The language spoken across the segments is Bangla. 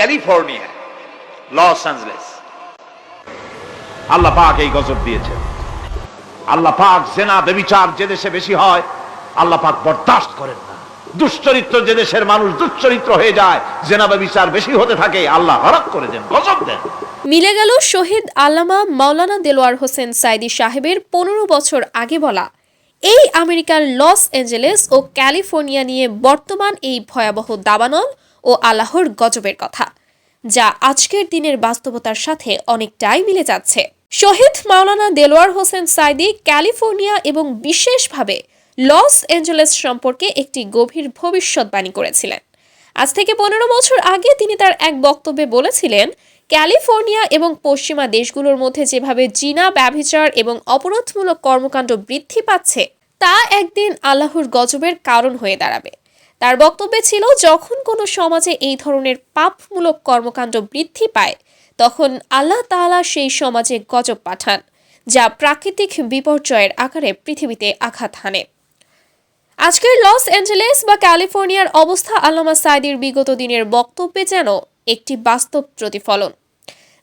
California, Los Angeles. আল্লাহ পাক এই গজব দিয়েছেন। আল্লাহ পাক জেনা বেবিচার যে দেশে বেশি হয়, আল্লাহ পাক বরদাস্ত করেন না। দুশ্চরিত্র যে দেশের মানুষ দুশ্চরিত্র হয়ে যায়, জেনা বেবিচার বেশি হতে থাকে, আল্লাহ হরক করে দেন, গজব দেন। মিলে গেল শহীদ আল্লামা মাওলানা দেলোয়ার হোসেন সাইদি সাহেবের পনেরো বছর আগে বলা। এই আমেরিকার লস অ্যাঞ্জেলেস ও ক্যালিফোর্নিয়া নিয়ে বর্তমান এই ভয়াবহ দাবানল ও আল্লাহর গজবের কথা, যা আজকের দিনের বাস্তবতার সাথে অনেকটাই মিলে যাচ্ছে। শহীদ মাওলানা দেলোয়ার হোসেন সাইদি ক্যালিফোর্নিয়া এবং বিশেষভাবে লস অ্যাঞ্জেলেস সম্পর্কে একটি গভীর ভবিষ্যৎবাণী করেছিলেন। আজ থেকে পনেরো বছর আগে তিনি তার এক বক্তব্যে বলেছিলেন, ক্যালিফোর্নিয়া এবং পশ্চিমা দেশগুলোর মধ্যে যেভাবে জিনা, ব্যভিচার এবং অপরাধমূলক কর্মকাণ্ড বৃদ্ধি পাচ্ছে, তা একদিন আল্লাহর গজবের কারণ হয়ে দাঁড়াবে। তার বক্তব্যে ছিল, যখন কোনো সমাজে এই ধরনের পাপমূলক কর্মকাণ্ড বৃদ্ধি পায়, তখন আল্লাহ তাআলা সেই সমাজে গজব পাঠান, যা প্রাকৃতিক বিপর্যয়ের আকারে পৃথিবীতে আঘাত হানে। আজকের লস অ্যাঞ্জেলেস বা ক্যালিফোর্নিয়ার অবস্থা আল্লামা সাইদির বিগত দিনের বক্তব্যে যেন একটি বাস্তব প্রতিফলন।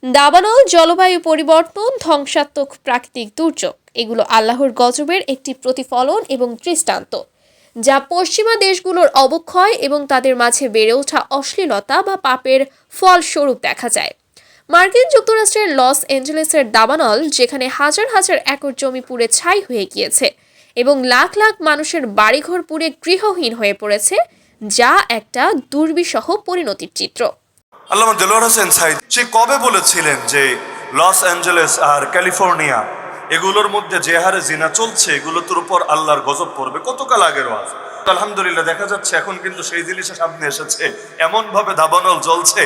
দাবানল, জলবায়ু পরিবর্তন, ধ্বংসাত্মক প্রাকৃতিক দুর্যোগ, এগুলো আল্লাহর গজবের একটি প্রতিফলন এবং দৃষ্টান্ত। যা পশ্চিমা দেশগুলোর অবক্ষয় এবং তাদের মাঝে বেড়ে ওঠা অশ্লীলতা বা পাপের ফলস্বরূপ দেখা যায়। মার্কিন যুক্তরাষ্ট্রের লস অ্যাঞ্জেলেসের দাবানল, যেখানে হাজার হাজার একর জমি পুড়ে ছাই হয়ে গিয়েছে এবং লাখ লাখ মানুষের বাড়িঘর পুড়ে গৃহহীন হয়ে পড়েছে, যা একটা দুর্বিষহ পরিণতির চিত্র। আল্লামা দেলোয়ার হোসেন সাইদ সে কবে বলেছিলেন যে লস অ্যাঞ্জেলেস আর ক্যালিফোর্নিয়া এগুলোর মধ্যে যে হারে জিনা চলছে, এগুলোর উপর আল্লাহর গজব পড়বে। কতকাল আগের ওয়াজ? আলহামদুলিল্লাহ, দেখা যাচ্ছে এখন কিন্তু সেই জিনিসের সামনে এসেছে। এমন ভাবে দাবানল জ্বলছে।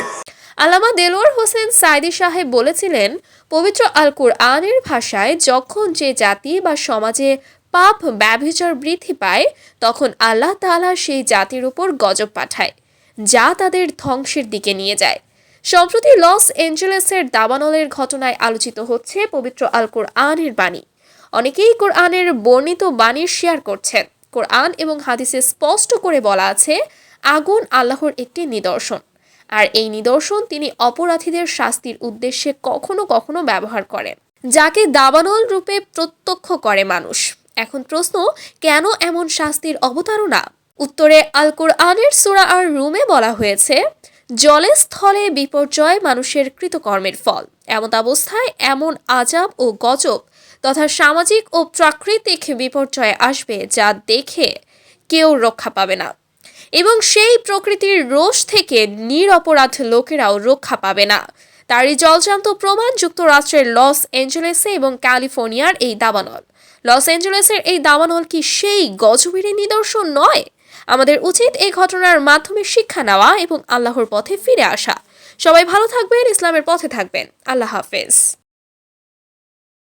আলামা দেলোয়ার হোসেন সাইদি সাহেব বলেছিলেন, পবিত্র আল কুরআনের ভাষায় যখন যে জাতি বা সমাজে পাপ, ব্যভিচার বৃদ্ধি পায়, তখন আল্লাহ তালা সেই জাতির উপর গজব পাঠায়, যা তাদের ধ্বংসের দিকে নিয়ে যায়। সম্প্রতি লস অ্যাঞ্জেলেসের দাবানলের ঘটনায় আলোচিত হচ্ছে পবিত্র আল কোরআনের বাণী। অনেকেই কোরআনের বর্ণিত বাণী শেয়ার করছেন। কোরআন এবং হাদিসে স্পষ্ট করে বলা আছে, আগুন আল্লাহর একটি নিদর্শন। আর এই নিদর্শন তিনি অপরাধীদের শাস্তির উদ্দেশ্যে কখনো কখনো ব্যবহার করেন, যাকে দাবানল রূপে প্রত্যক্ষ করে মানুষ। এখন প্রশ্ন, কেন এমন শাস্তির অবতারণা? উত্তরে আল কোরআনের সুরা আর রুমে বলা হয়েছে জলে স্থলে বিপর্যয় মানুষের কৃতকর্মের ফল। এমন অবস্থায় এমন আজাব ও গজব তথা সামাজিক ও প্রাকৃতিক বিপর্যয় আসবে যা দেখে কেউ রক্ষা পাবে না। এবং সেই প্রকৃতির রোষ থেকে নিরপরাধ লোকেরাও রক্ষা পাবে না। তারই জলজান্ত প্রমাণ যুক্তরাষ্ট্রের লস অ্যাঞ্জেলেসে এবং ক্যালিফোর্নিয়ার এই দাবানল। লস অ্যাঞ্জেলেসের এই দাবানল কি সেই গজবেরই নিদর্শন নয়? আমাদের উচিত এই ঘটনার মাধ্যমে শিক্ষা নেওয়া এবং আল্লাহর পথে ফিরে আসা। সবাই ভালো থাকবেন, ইসলামের পথে থাকবেন। আল্লাহ হাফেজ।